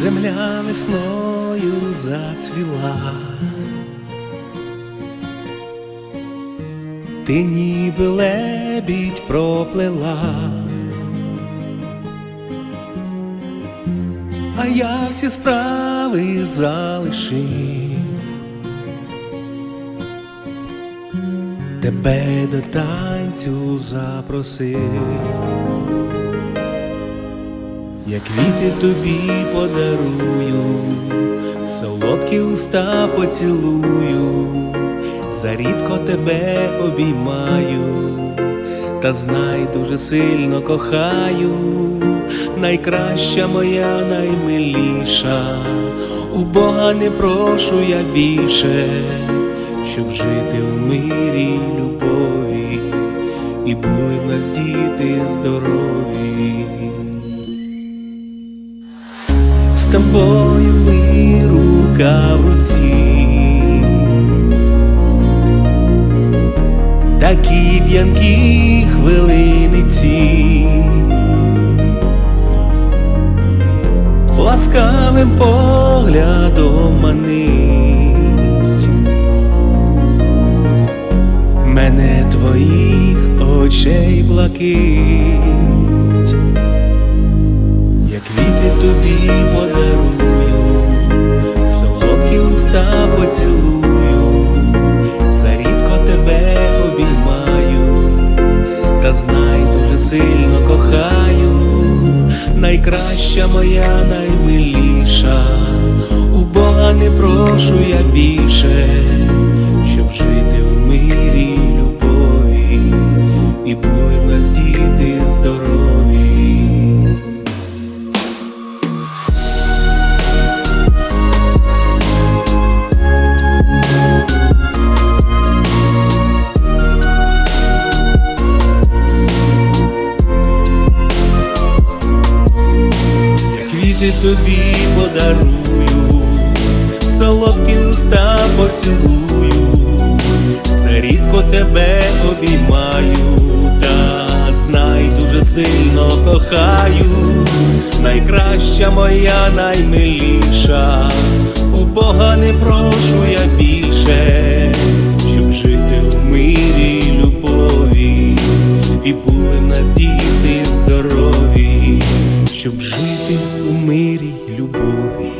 земля весною зацвіла, ти ніби лебідь проплила, а я всі справи залишив. Тебе до танцю запросив, я квіти тобі подарую, солодкі уста поцілую, зарідко тебе обіймаю, та знай дуже сильно кохаю, найкраща моя, наймиліша, у Бога не прошу я більше, щоб жити в мирі любові, і були в нас діти здорові. Тобою ми рука в руці, такі п'янкі хвилини ці, ласкавим поглядом манить. Мене твоїх очей блакить. Я квіти тобі подарую, знай дуже сильно кохаю, найкраща моя, наймиліша, у Бога не прошу я квіти тобі подарую, солодкі уста поцілую, зарідко тебе обіймаю, та знай дуже сильно кохаю, найкраща моя, наймиліша, у Бога не прошу я більше, щоб жити в мирі, любові, і були в нас діти здорові щоб жити у мирі любові.